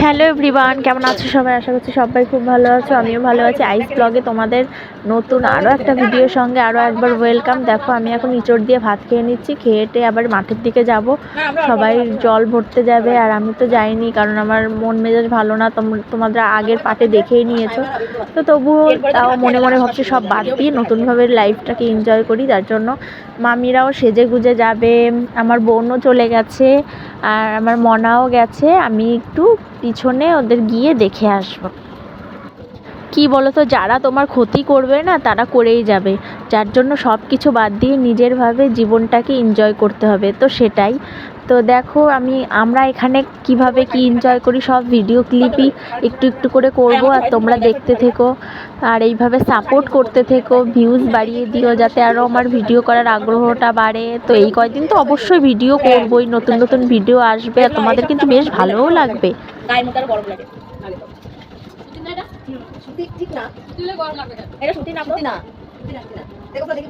Hello everyone, কেমন আছো সবাই? আশা করছি সবাই খুব ভালো আছো, আমিও ভালো আছি। আইস ব্লগে তোমাদের নতুন আরও একটা ভিডিওর সঙ্গে আরও একবার ওয়েলকাম দেখো, আমি এখন ইঁচড় দিয়ে ভাত খেয়ে নিচ্ছি খেয়েটে আবার মাঠের দিকে যাব। সবাই জল ভরতে যাবে, আর আমি তো যাইনি, কারণ আমার মন মেজাজ ভালো না। তোম- তোমাদের আগের পাটে দেখেই নিয়েছো। তো তবুও তাও মনে মনে ভাবছি সব বাদ দিয়ে নতুনভাবে লাইফটাকে এনজয় করি, যার জন্য মামিরাও সেজে গুজে যাবে, আমার বোনও চলে গেছে, আর আমার মনাও গেছে। আমি একটু পিছনে ওদের গিয়ে দেখে আসব। কি বলো তো যারা তোমার ক্ষতি করবে না, তারা করেই যাবে। যার জন্য সব কিছু বাদ দিয়ে নিজেরভাবে জীবনটাকে এনজয় করতে হবে, তো সেটাই। তো দেখো, আমি, আমরা এখানে কীভাবে কি এনজয় করি, সব ভিডিও ক্লিপই একটু একটু করে করব, আর তোমরা দেখতে থেকো। আর এইভাবে সাপোর্ট করতে থেকো ভিউজ বাড়িয়ে দিও যাতে আরও আমার ভিডিও করার আগ্রহটা বাড়ে। তো এই কয়দিন তো অবশ্যই ভিডিও করবোই, নতুন নতুন ভিডিও আসবে আর তোমাদের কিন্তু বেশ ভালোও লাগবে। ঠিক না, এটা না না। দেখো দেখি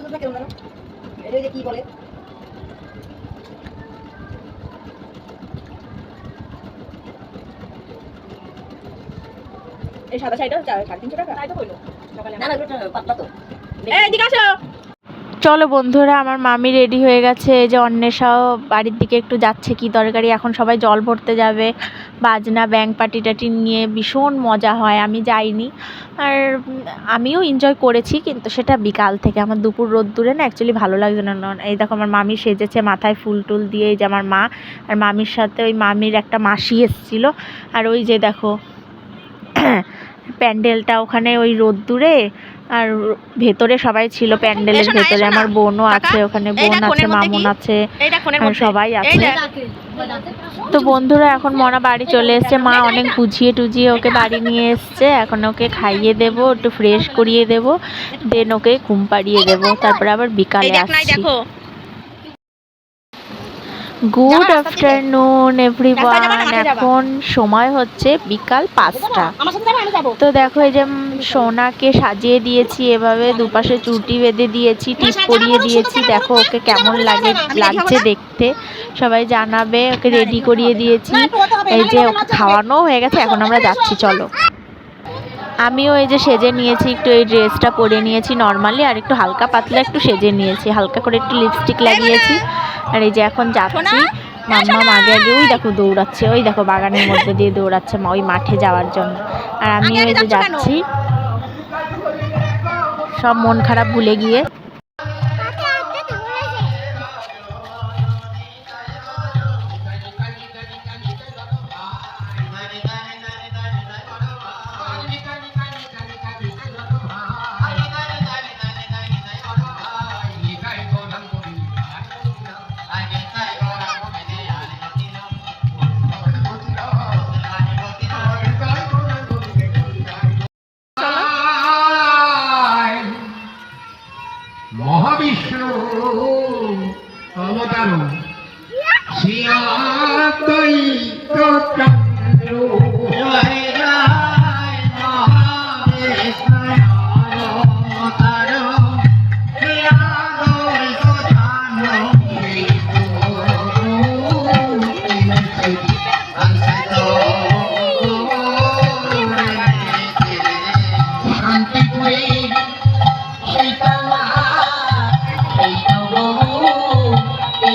কি বলে? এই সাদা শাড়িটা সাড়ে তিনশো টাকা। তাই তো কইলো না না পাতলা তো। এদিকে আসো। চলো বন্ধুরা আমার মামি রেডি হয়ে গেছে। এই যে অন্বেষাও বাড়ির দিকে একটু যাচ্ছে কি দরকারি এখন সবাই জল ভরতে যাবে। বাজনা ব্যাং পার্টি টাটি নিয়ে ভীষণ মজা হয়। আমি যাইনি। আর আমিও এনজয় করেছি কিন্তু সেটা বিকাল থেকে। আমার দুপুর রোদ্দুরে না অ্যাকচুয়ালি ভালো লাগছে না। না- এই দেখো আমার মামি সেজেছে মাথায় ফুল টুল দিয়ে। এই যে আমার মা আর মামির সাথে ওই মামির একটা মাসি এসেছিল। আর ওই যে দেখো প্যান্ডেলটা ওখানে ওই রোদ্দুরে আর ভেতরে সবাই ছিল প্যান্ডেলের ভেতরে। আমার বোনও আছে ওখানে বোন আছে মামুন আছে আর সবাই আছে। তো বন্ধুরা এখন মনা বাড়ি চলে এসছে। মা অনেক বুঝিয়ে টুজিয়ে ওকে বাড়ি নিয়ে এসছে। এখন ওকে খাইয়ে দেব একটু ফ্রেশ করিয়ে দেব দেন ওকে ঘুম পাড়িয়ে দেবো। তারপরে আবার বিকালে আসছি। গুড? Afternoon everyone? এখন সময় হচ্ছে বিকাল পাঁচটা তো দেখো এই যে সোনাকে সাজিয়ে দিয়েছি এভাবে দুপাশে চুটি বেঁধে দিয়েছি টিপ পরিয়ে দিয়েছি দেখো ওকে কেমন লাগে লাগছে দেখতে সবাই জানাবে ওকে রেডি করিয়ে দিয়েছি এই যে ওকে খাওয়ানো হয়ে গেছে এখন আমরা যাচ্ছি চলো আমিও এই যে সেজে নিয়েছি একটু এই ড্রেসটা পরে নিয়েছি নর্মালি আর একটু হালকা পাতলা একটু সেজে নিয়েছি হালকা করে একটু লিপস্টিক লাগিয়েছি আর এই যে এখন যাচ্ছি মাম্মা মাঝে আগে ওই দেখো দৌড়াচ্ছে ওই দেখো বাগানের মধ্যে দিয়ে দৌড়াচ্ছে মা ওই মাঠে যাওয়ার জন্য। আর আমি ওই যে? যাচ্ছি। সব মন খারাপ ভুলে গিয়ে অবতার শ্রীয়াদ্বৈত চন্দ্র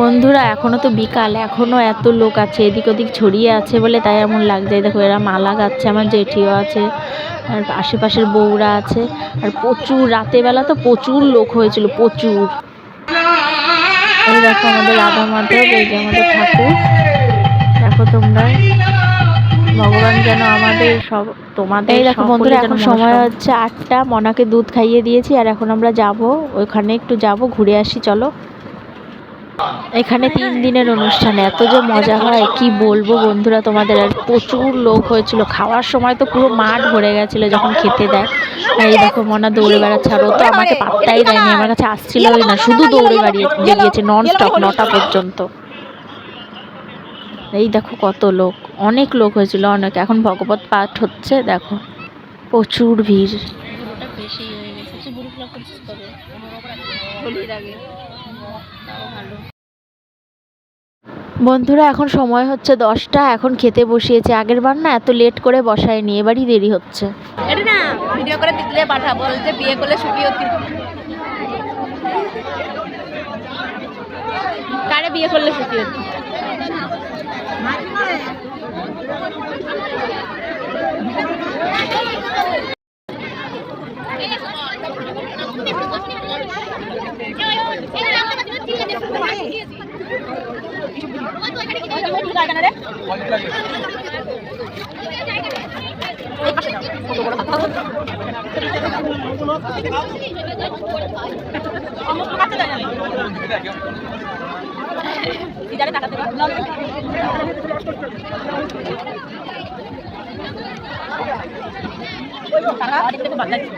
বন্ধুরা এখনও তো বিকাল এখনও এত লোক আছে এদিক ওদিক ছড়িয়ে আছে বলে তাই এমন লাগছে। দেখো এরা মালা গাচ্ছে আমার জেঠিও আছে আর আশেপাশের বউরা আছে আর প্রচুর রাতের বেলা তো প্রচুর লোক হয়েছিল প্রচুর। এই দেখো আমাদের রাধা মাধব এই যে আমাদের ঠাকুর। দেখো তোমরা ভগবান যেন আমাদের সব তোমাদের এই দেখো বন্ধুরা এখন সময় হচ্ছে আটটা মনাকে দুধ খাইয়ে দিয়েছি আর এখন আমরা যাব ওইখানে একটু যাব ঘুরে আসি চলো। এখানে তিন দিনের অনুষ্ঠানে, এত যে মজা হয়, কি বলব বন্ধুরা তোমাদের? আর প্রচুর লোক হয়েছিল, খাওয়ার সময় তো পুরো মাঠ ভরে গেছিল যখন খেতে দেয়। এই দেখো মনা দৌড়ে বেড়াচ্ছে, আর তো আমাকে পাত্তাই দেয়নি, আমার কাছে আসছিলই না, শুধু দৌড়ে বাড়িয়ে বেরিয়েছে নন স্টপ নটা পর্যন্ত। এই দেখো কত লোক, অনেক লোক হয়েছিল, অনেক। এখন ভগবত পাঠ হচ্ছে, দেখো। প্রচুর ভিড়। বেশি হয়ে গেছে বন্ধুরা, এখন সময় হচ্ছে দশটা। এখন খেতে বসিয়েছে। আগের বার না এত লেট করে বসায়নি। এবারই দেরি হচ্ছে। এটা বিয়ে করলে সুখী হতি কারে বিয়ে করলে এখানে রে? ইজারে টাকা দেবা টাকা বাদ লাগছে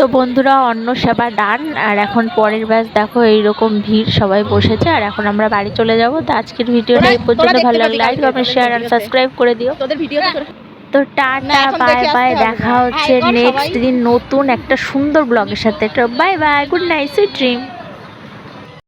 তো বন্ধুরা অন্ন সেবা ডান। আর এখন পরের ব্যাস দেখো এইরকম ভিড় সবাই বসেছে। আর এখন আমরা বাড়ি চলে যাব। তো আজকের ভিডিওটা এই পর্যন্ত। ভালো লাগলে লাইক কমেন্ট শেয়ার আর সাবস্ক্রাইব করে দিও। তোদের ভিডিও তো টাটা বাই বাই দেখা হচ্ছে হ্যাঁ, নেক্সট দিন নতুন একটা সুন্দর ব্লগের সাথে। তো bye bye good night sweet dream